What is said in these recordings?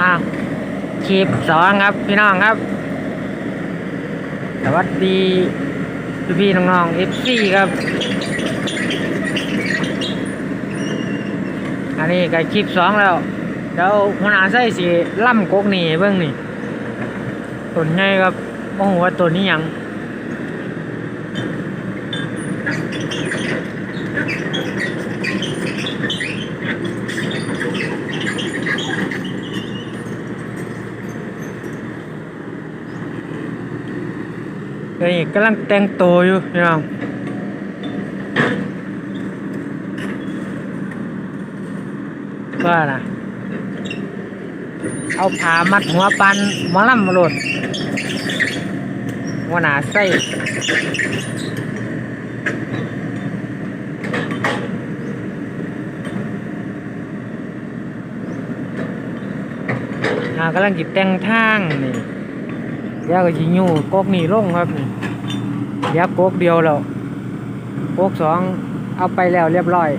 อ่าคลิปสองครับพี่น้องครับ สวัสดีพี่พี่น้องๆเอฟซีครับ อันนี้ก็คลิปสองแล้วเดี๋ยวหัวหน้าใส่สีล่ำกกนี่ให้เบิ่งนี่ต้นใหญ่ครับโมโหว่าต้นนี้ยัง เฮ้ยกำลังแต่งตัวอยู่พี่น้องว่านะเอาผ้ามัดหัวปันมอลำมาหลดหัวหนาใส่กำลังจิตแต่งทางนี่เดี๋ยวก็สิอยู่กกนี่ลงครับนี่ เดี๋ยวกกเดียวแล้วโกกสองเอาไปแล้วเรียบร้อย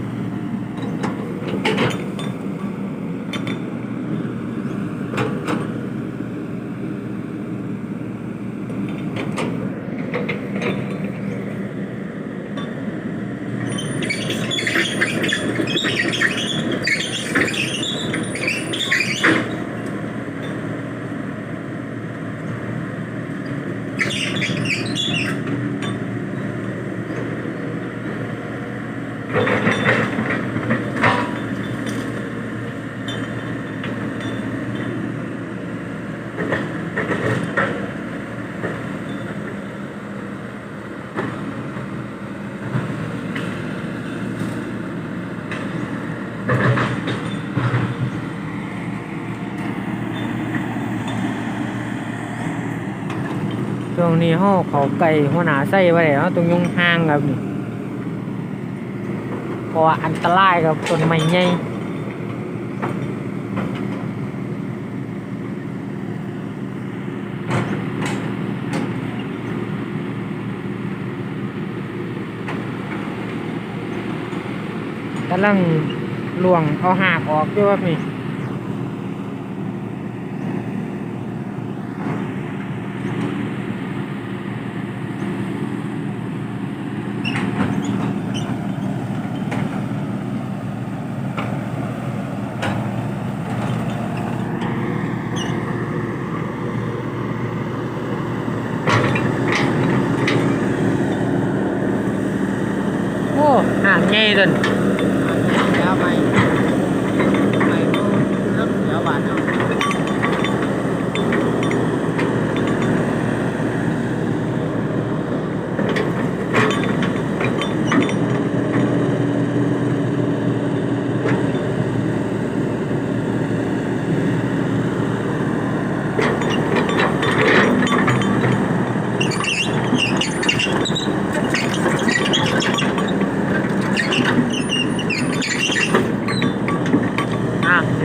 นี้ห่อเขาไก่หัวหนาใส่ไว้แล้วต้องยุงห่างครับนี่เพราะว่าอันตรายกับต้นไม้ใหญ่กำลังลวงเอาหากออกด้วยครับนี่ โอ้ ห่างใหญ่จน แล้วไม่ไม่ก็เริ่มเดี๋ยวบาดเอา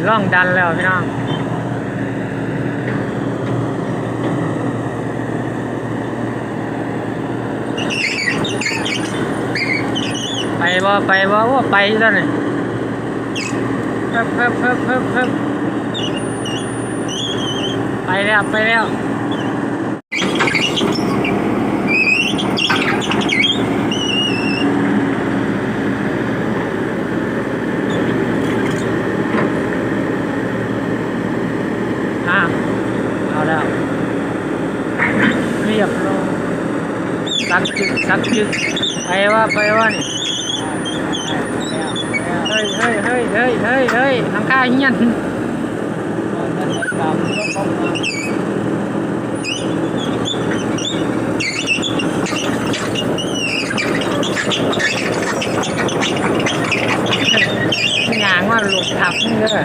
อะสิล่องดันแล้วพี่น้องไปบ่ไปบ่ว่าไปแล้วนี่เพิ่มเพิ่มเพิ่มเพิ่มไปแล้วไปแล้วอะเอาแล้วเรียบร้อยสักจึกสักจึก ไปว่าไปว่านี่เฮ้ยเฮ้ยเฮ้ยเฮ้ยเฮ้ยเฮ้ยหลังคาเฮียนตอนนั้นไอ้กามก็เข้ามาหยางว่าหลุดทับนี่เด้อ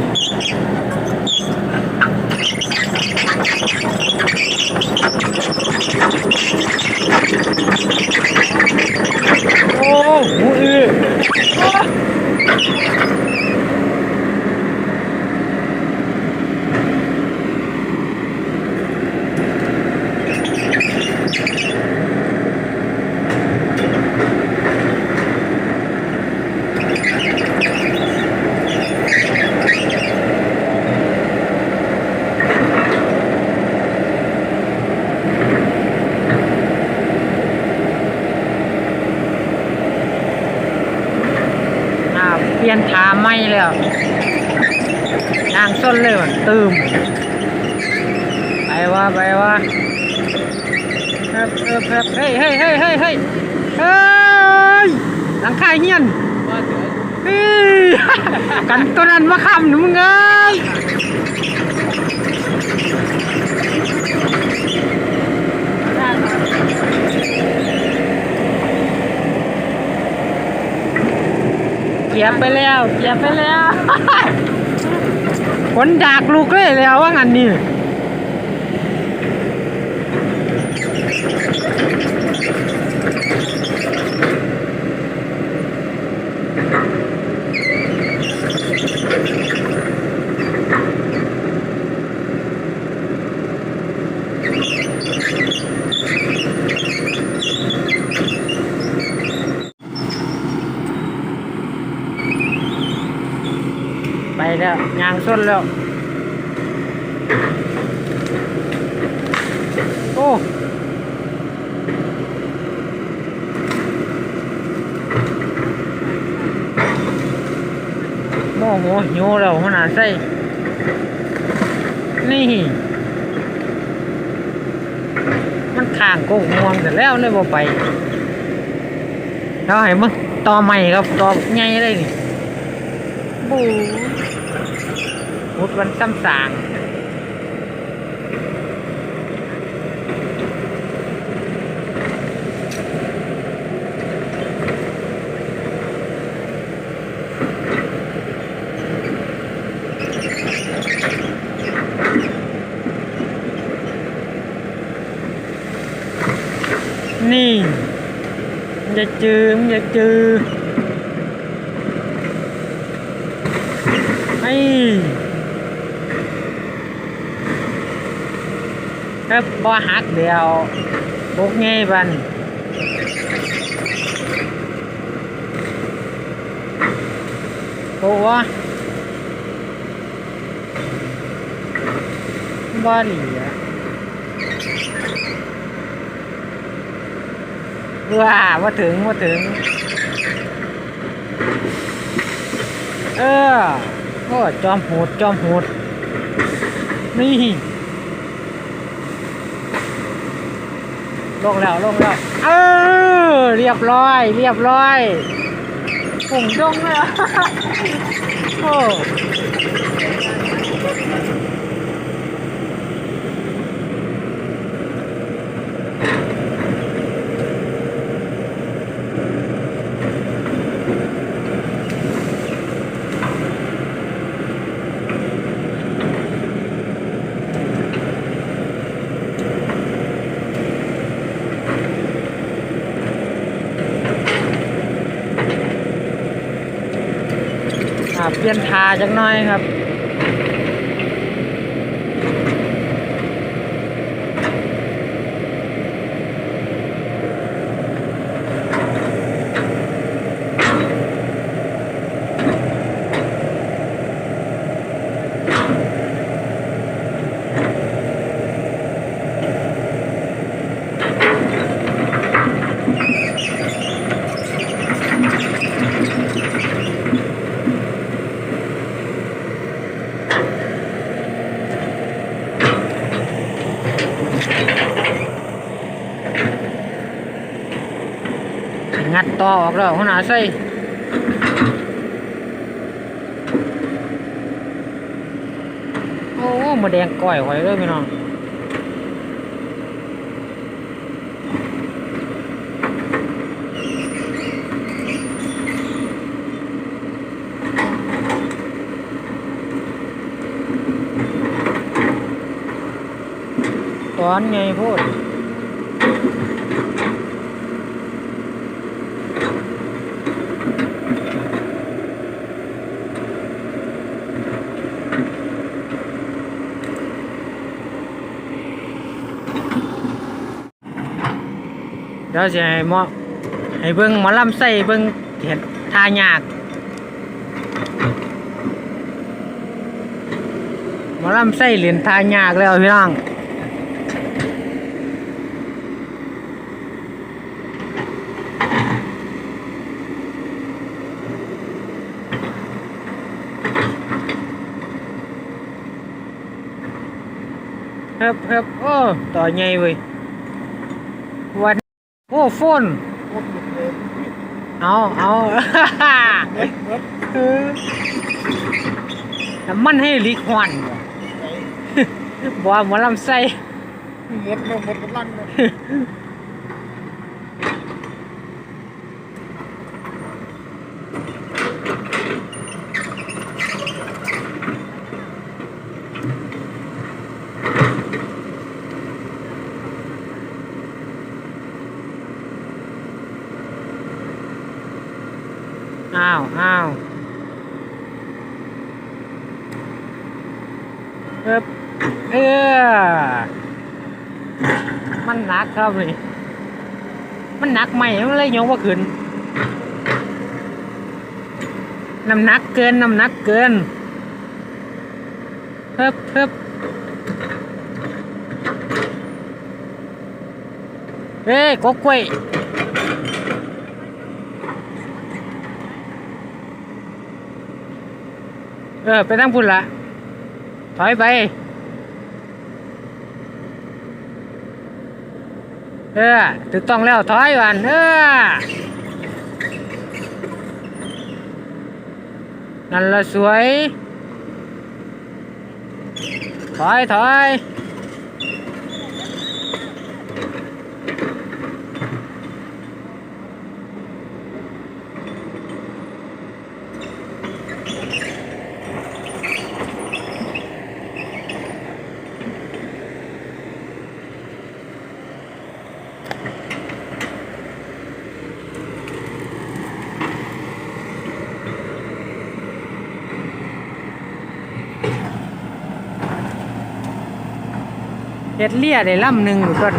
ไม่เลยนางส้นเลยว่ะตืมไปวะไปวะเฮ้ยเฮ้ยเฮ้ยเฮ้ยเฮ้ยเฮ้ยเฮ้ยหลังคาเงียนกันตัวนั้นมาคำหนูมึงเอ้ย กียบไปแล้วเกียบไปแล้ว ฝนดากลูกเลยแล้วว่างั้นนี่ ไปแล้วยางส้นแล้ว โอ้โมโหหิวแล้วขนาดใส่นี่ มันข้างโกงงวงแต่แล้วเลยบ่ไปแล้วให้มึงต่อใหม่ครับต่อไงเลยนี่บู một vẫn sẵn sàng. Nì giờ chưa giờ chưa? ครับบ่หักเดียวบกไงบันโอ้วะบ่เหลียว้าว่าถึงว่าถึง เออโอ้จอมโหดจอมโหดนี่ ลงแล้วลงแล้วเออเรียบร้อย เรียบร้อยผงดงเลยโอ้ เปลี่ยนทาจักหน่อยครับ ต่อออกแล้วหัวหน้าใส่โอ้มาแดงก้อยไว้เลยพี่น้องตอนไงพูด ดี๋จะให้หมอให้เบิ้งหมอลำใส่เบิ้งเห็นทายากหมอลำใส่เหรียญทายากแล้วพี่น้องเรับเรับโอ้ต่อใหญ่เว้ยวัน อ้ฝนเอาเอาน้ำมันให้ลิควันบ่หมอลำไส้หมดเลยหมดกำลังเลย อ้าวอ้าวเอบเออมันหนักครับนี่มันหนักไหมมันเลยยกว่าขึ้นน้ำหนักเกินน้ำหนักเกินเพิ่บเพิ่บเอ้ยกกกล้วย เออ ไปตั้งพุ่นละถอยไป เออถูกต้องแล้ว ถอยกันเออ นั่นละสวย ถอย ถอย เฮ็ดเลี่ยได้ลำหนึ่งหรือก่อน